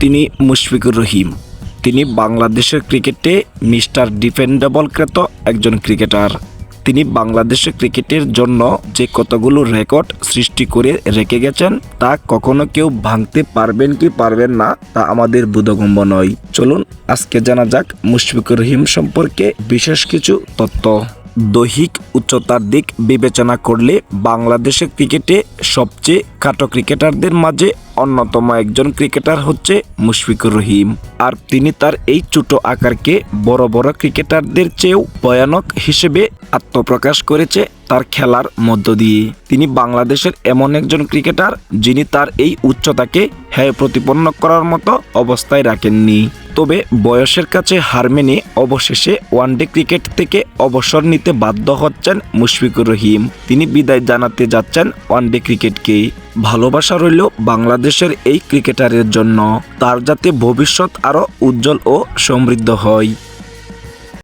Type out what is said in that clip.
তিনি মুশফিকুর রহিম। তিনি বাংলাদেশের ক্রিকেটে মিস্টার ডিফেন্ডেবল ক্রেত একজন ক্রিকেটার। তিনি বাংলাদেশের ক্রিকেটের জন্য যে কতগুলো রেকর্ড সৃষ্টি করে রেখে গেছেন, তা কখনো কেউ ভাঙতে পারবেন কি পারবেন না, তা আমাদের বোধগম্য নয়। চলুন, আজকে জানা যাক মুশফিকুর রহিম সম্পর্কে বিশেষ কিছু তথ্য। দৈহিক উচ্চতার দিক বিবেচনা করলে বাংলাদেশের ক্রিকেটে সবচেয়ে খাটো ক্রিকেটারদের মাঝে অন্যতম একজন ক্রিকেটার হচ্ছে মুশফিকুর রহিম। আর তিনি তার এই ছোট আকারকে বড় বড় ক্রিকেটারদের চেয়েও ভয়ানক হিসেবে আত্মপ্রকাশ করেছে তার খেলার মধ্য দিয়ে। তিনি বাংলাদেশের এমন একজন ক্রিকেটার যিনি তার এই উচ্চতাকে হ্যায় প্রতিপন্ন করার মতো অবস্থায় রাখেননি। তবে বয়সের কাছে হার মেনে অবশেষে ওয়ানডে ক্রিকেট থেকে অবসর নিতে বাধ্য হচ্ছেন মুশফিকুর রহিম। তিনি বিদায় জানাতে যাচ্ছেন ওয়ানডে ক্রিকেটকে। ভালোবাসা রইল বাংলাদেশের এই ক্রিকেটারের জন্য। তার যাতে ভবিষ্যৎ আরও উজ্জ্বল ও সমৃদ্ধ হয়।